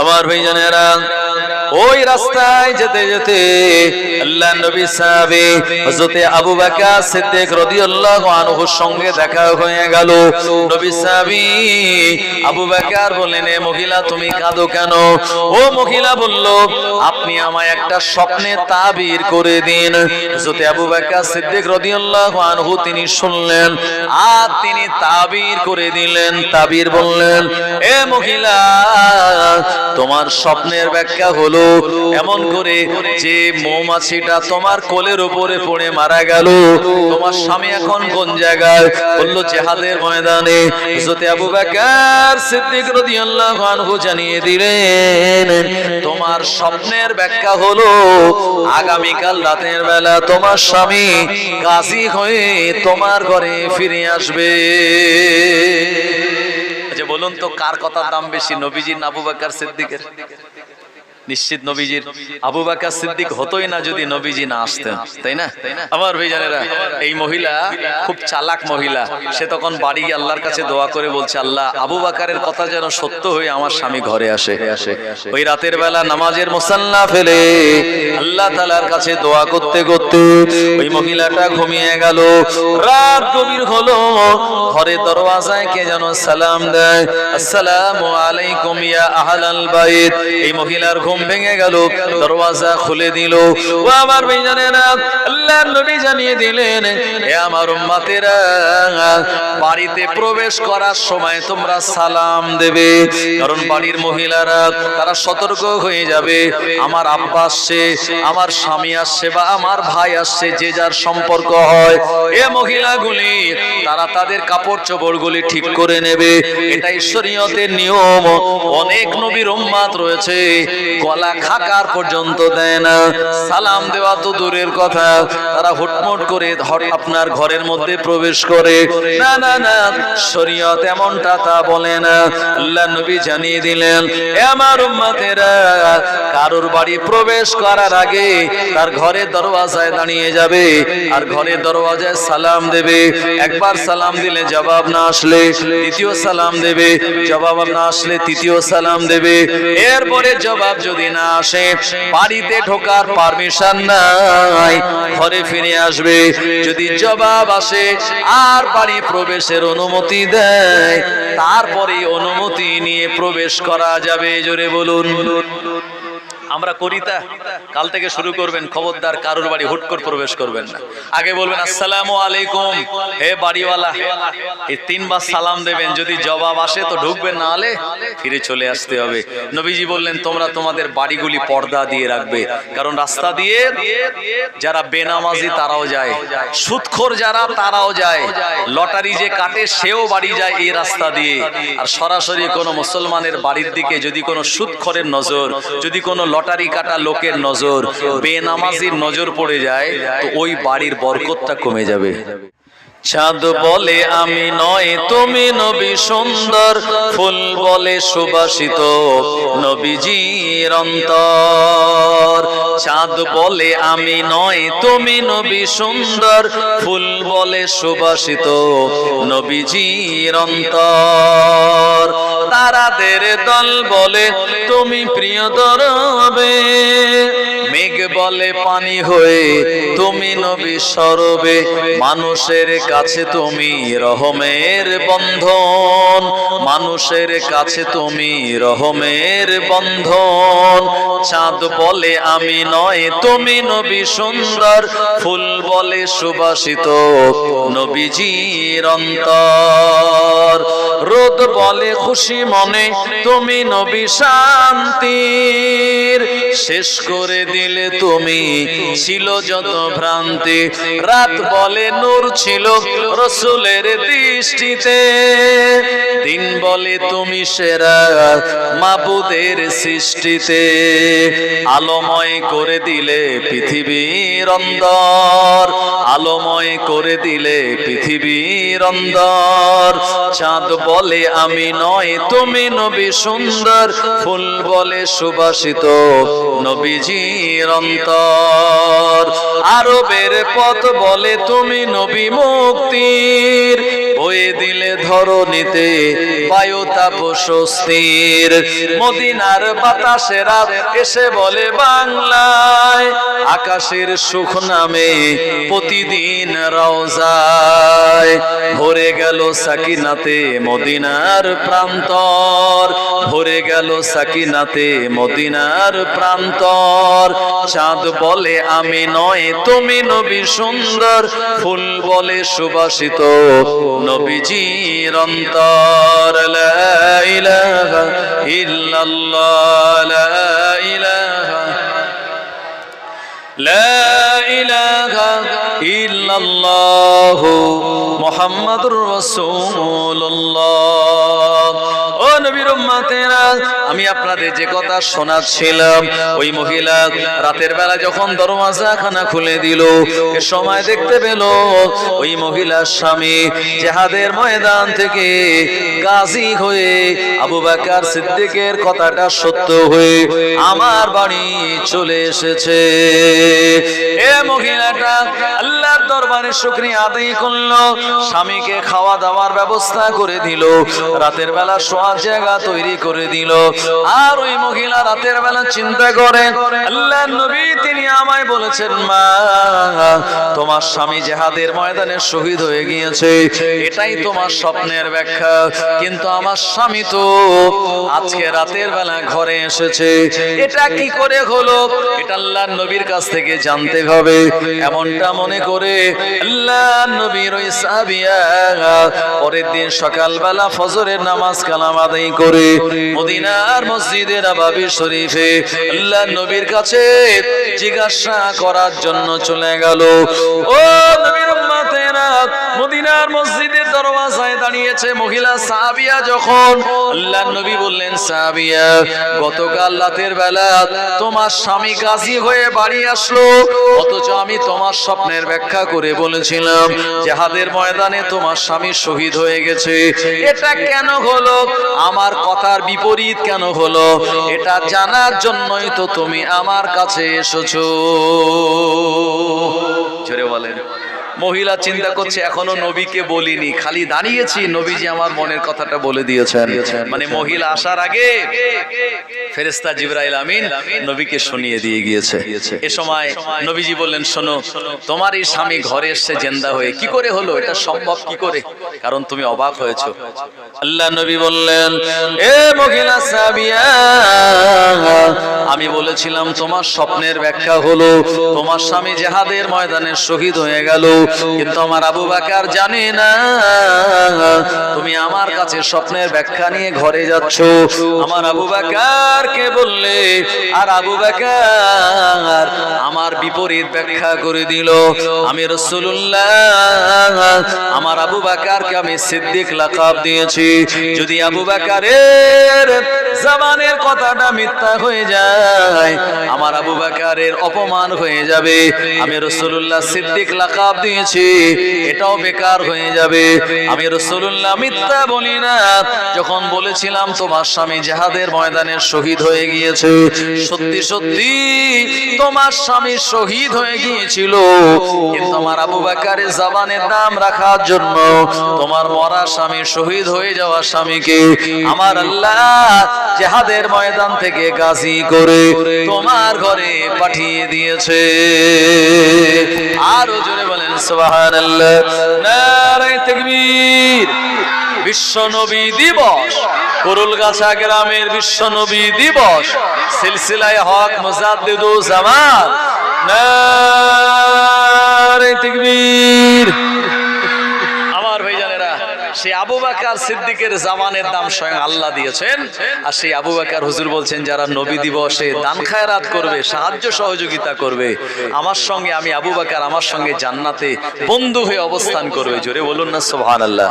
আমার ভাইজানেরা ওই রাস্তায় যেতে যেতে আল্লাহ নবী সাহাবে হযরতে আবু বকর সিদ্দিক রাদিয়াল্লাহু আনহুর সঙ্গে দেখা হয়ে গেল। নবী সাহাবী আবু বকর বললেন, এ মহিলা, তুমি কাঁদো কেন? ও মহিলা বলল, আপনি আমায় একটা স্বপ্নে তাবির করে দিন। হযরতে আবু বকর সিদ্দিক রাদিয়াল্লাহু আনহু তিনি শুনলেন, আর তিনি তাবির করে দিলেন। তাবির বললেন, এ মহিলা তোমার স্বপ্নের ব্যাখ্যা হলো এমন করে যে মৌমাছিটা তোমার কোলের উপরে পড়ে মারা গেল। তোমার স্বামী এখন কোন জায়গায়? বলল জেহাদের ময়দানে। হযরত আবু বকর সিদ্দিক রাদিয়াল্লাহু আনহু জানিয়ে দিলেন, তোমার স্বপ্নের ব্যাখ্যা হলো আগামীকাল রাতের বেলা তোমার স্বামী গাজী হয়ে তোমার ঘরে ফিরে আসবে। বলুন তো কার কথার দাম বেশি? নবীজি নাবু বাকার সিদ্দিকের? নিশ্চিত নবীজির আবু বাকা সিদ্দিক হতোই না যদি নবীজি না আসতেন, তাই না? আমার ভাইজানেরা, এই মহিলা খুব চালাক মহিলা। সে তখন বাড়ি গিয়ে আল্লাহর কাছে দোয়া করে বলছে, আল্লাহ, আবু বাকারের কথা যেন সত্য হয়ে আমার স্বামী ঘরে আসে। ওই রাতের বেলা নামাজের মোসাল্লা ফেলে আল্লাহ তালার কাছে দোয়া করতে করতে ওই মহিলাটা ঘুমিয়ে গেল। রাত গভীর হলো, ঘরে দরওয়াজায় কে যেন সালাম দেয়, আসসালামু আলাইকুম ইয়া আহলাল বাইত। এই মহিলার ঘুম ভেঙে গেল, দরওয়াজা খুলে দিল। ও আমার ভাইজানেরা, আল্লাহর নবী জানিয়ে দিলেন হে আমার উম্মতেরা, বাড়িতে প্রবেশ করার সময় তোমরা সালাম দেবে, কারণ বাড়ির মহিলারা, তারা সতর্ক হয়ে যাবে। আমার আব্বা আসছে, আমার স্বামী আসছে বা আমার ভাই আসছে, যে যার সম্পর্ক হয়, এ মহিলাগুলি, তারা তাদের কাপড় চোপড়গুলি ঠিক করে নেবে। এটা ঈশ্বরীয়তের নিয়ম। অনেক নবীর উম্মাত রয়েছে গলা খাকার পর্যন্ত দেয় না। সালাম দেওয়া তো দূরের কথা। তারা হুটমুট করে আপনার ঘরের মধ্যে প্রবেশ করে। না না না, শরীয়ত এমনটা তা বলে না। আল্লাহ নবী জানিয়ে দিলেন আমার উম্মতেরা, কারোর বাড়ি প্রবেশ করার আগে তার ঘরের দরওয়াজায় দাঁড়িয়ে যাবে আর ঘরের দরওয়াজায় সালাম দেবে। একবার সালাম দিলে জবাব না আসলে দ্বিতীয় সালাম দেবে। জবাব না আসলে তৃতীয় সালাম দেবে। এরপরে জবাব যদি না আসে, বাড়িতে ঢোকার পারমিশন নাই, ঘরে ফিরে আসবে, যদি জবাব আসে, আর বাড়ি প্রবেশের অনুমতি দেয় তারপরে অনুমতি নিয়ে প্রবেশ করা যাবে, জোরে বলুন। আমরা করি তা কাল থেকে শুরু করবেন, খবরদার কারোর বাড়ি হুট করে প্রবেশ করবেন না। আগে বলবেন, আসসালামু আলাইকুম হে বাড়িওয়ালা। এই তিনবার সালাম দেবেন, যদি জবাব আসে তো ঢুকবেন না হলে ফিরে চলে আসতে হবে। নবীজি বললেন, তোমরা তোমাদের বাড়িগুলি পর্দা দিয়ে রাখবে। কারণ রাস্তা দিয়ে যারা বেনামাজি তারাও যায় সুদখোর যারা তারাও যায়, লটারি যে কাটে সেও বাড়ি যায় এই রাস্তা দিয়ে। আর সরাসরি কোনো মুসলমানের বাড়ির দিকে যদি কোনো সুদখোরের নজর, যদি কোনো লটারি কাটা লোকের নজর, বেনামাজির নজর পড়ে যায়, তো ওই বাড়ির বরকতটা কমে যাবে। চাঁদ বলে আমি নয়, তুমি নবী সুন্দর, ফুল বলে সুবাসিত নবীজির অন্তর। চাঁদ বলে আমি নয়, তুমি নবী সুন্দর। ফুল বলে সুবাসিত নবীজির অন্তর। তারাদের দল বলে, তুমি প্রিয় দরবে। মেঘ বলে পানি হয়ে তুমি নবী সরবে। মানুষের কাছে তুমি রহমের বন্ধন। মানুষের কাছে তুমি রহমের বন্ধন। চাঁদ বলে আমি নয়, তুমি নবী সুন্দর। ফুল বলে সুবাসিত নবীজির অন্তর। রোদ বলে খুশি মনে, তুমি নবী শান্তির। শেষ করে দিলে তুমি ছিল যত ভ্রান্তি। রাত বলে নূর ছিল রসুলের দৃষ্টিতে। দিন বলে তুমি সেরা মাবুদের সৃষ্টিতে। আলোময় করে দিলে পৃথিবীর অন্দর। আলোময় করে দিলে পৃথিবীর অন্দর। চাঁদ বলে আমি নয়, তুমি নবী সুন্দর। ফুল বলে সুবাসিত নবীজির অন্তর আরবের পথ বলে তুমি নবী মুক্তির। বয়ে দিলে ধরণীতে বায়ু তাপ স্বস্তির। মদিনার বাতাসেরা এসে বলে বাংলায়, আকাশের সুখ নামে প্রতিদিন রওজায়। ভরে গেল সাকিনাতে মদিনার প্রান্তর, ভরে গেল সাকিনাতে মদিনার প্রান্তর। চাঁদ বলে, আমি নয়, তুমি নবী সুন্দর। ফুল বলে, সুবাসিত নবীজির অন্তর ইলাহা ইল্লাল্লাহ লা ইলাহা লা ইলাহা ইল্লাল্লাহ মুহাম্মাদুর রাসূলুল্লাহ নবীর উম্মতেরা, আমি আপনাদের যে কথা শোনাচ্ছিলাম, ওই মহিলা রাতের বেলা যখন দরওয়াজা খানা খুলে দিল, এ সময় দেখতে পেল ওই মহিলার স্বামী জেহাদের ময়দান থেকে গাজী হয়ে আবু বকর সিদ্দিকের কথাটা সত্য হয়ে আমার বাড়ি চলে এসেছে। এ মহিলাটা আল্লাহর দরবারে শুকরিয়া আদায় করল, স্বামীকে খাওয়া দাওয়ার ব্যবস্থা করে দিল, রাতের বেলা শোয়ার জায়গা তৈরি করে দিল। আর ওই মহিলা রাতের বেলা চিন্তা করে, আল্লাহ নবী, তিনি আমায় বলেছেন, মা, তোমার স্বামী জেহাদের ময়দানে শহীদ হয়ে গিয়েছে। এটাই তোমার স্বপ্নের ব্যাখ্যা। কিন্তু আমার স্বামী তো আজকে রাতের বেলা ঘরে এসেছে। এটা কি করে হলো? এটা আল্লাহ নবীর কাছ থেকে জানতে হবে। এমনটা মনে করে, আল্লাহ নবীর ওই সাহাবিয়া পরের দিন সকালবেলা ফজরের নামাজ কালাম আদায় করে মদিনার মসজিদের আবাবি শরীফে আল্লাহ নবীর কাছে জিজ্ঞাসা করার জন্য চলে গেল। ও নবীর মদিনার মসজিদের দরওয়াজায় দাঁড়িয়েছে মহিলা সাহাবিয়া যখন আল্লাহ নবী বললেন, সাহাবিয়া, গতকাল রাতের বেলা তোমার স্বামী গাজী হয়ে বাড়ি আসলো। অথচ আমি তোমার স্বপ্নের ব্যাখ্যা করে বলেছিলাম, জেহাদের ময়দানে তোমার স্বামী শহীদ হয়ে গেছে। এটা কেন হলো? আমার কথার বিপরীত কেন হলো? এটা জানার জন্যই তো তুমি আমার কাছে এসেছ। জোরে বলেন। মহিলা চিন্তা করছে, এখনও নবীকে বলিনি। খালি দাঁড়িয়েছি, নবীজি আমার মনের কথাটা বলে দিয়েছেন। মানে মহিলা আসার আগে ফেরেস্তা জিব্রাইল আমিন নবীকে শুনিয়ে দিয়ে গিয়েছে। এ সময় নবীজি বললেন, শোনো তোমার এই স্বামী ঘরে এসে জেন্দা হয়ে কি করে হলো? এটা সম্ভব কি করে? কারণ তুমি অবাক হয়েছো। আল্লাহ নবী বললেন, এ মহিলা সাবিয়া, আমি বলেছিলাম, তোমার স্বপ্নের ব্যাখ্যা হলো, তোমার স্বামী জেহাদের ময়দানে শহীদ হয়ে গেল। কিন্তু আমার আবু বাকার জানে না। তুমি আমার কাছে স্বপ্নের ব্যাখ্যা নিয়ে ঘরে যাচ্ছ। আমার আবু বাকার কে বললে? আর আবু বাকার আমার বিপরীত ব্যাখ্যা করে দিল। আমি রসুল্লাহ আমার আবু বাকারকে আমি সিদ্দিক লাকাব দিয়েছি। যদি আবু বাকারের জামানের কথাটা মিথ্যা হয়ে যায়, আমার আবু বাকারের অপমান হয়ে যাবে। আমি রসুল্লাহ সিদ্দিক লাকাব দিয়েছি এটাও বেকার হয়ে যাবে। আমি রসুল্লাহ মিথ্যা বলি না। যখন বলেছিলাম, তোমার স্বামী জাহাদের ময়দানে শহীদ হয়ে গিয়েছে। সত্যি সত্যি, তোমার স্বামী শহীদ হয়ে গিয়েছিল। কিন্তু আমার আবু বাকারের জাবানের নাম রাখার জন্য তোমার মরা স্বামী শহীদ হয়ে যাওয়া স্বামীকে আমার আল্লাহ জেহাদের ময়দান থেকে গাজী করে তোমার ঘরে পাঠিয়ে দিয়েছে। সুবহানাল্লাহ। নারায়ে তাকবীর। বিশ্বনবী দিবস। করুলগাছা গ্রামের বিশ্বনবী দিবস। সিলসিলায় হক মুজাদ্দিদুজ জামান নারায়ে তাকবীর। সেই আবু বাকার সিদ্দিকের জামানের দাম স্বয়ং আল্লাহ দিয়েছেন। আর সেই আবু বাকার হুজুর বলছেন, যারা নবী দিবসে দান খায়রাত করবে, সাহায্য সহযোগিতা করবে, আমার সঙ্গে আমি আবু বাকার, আমার সঙ্গে জান্নাতে বন্ধু হয়ে অবস্থান করবে। জোরে বলুন না, সুবহানাল্লাহ।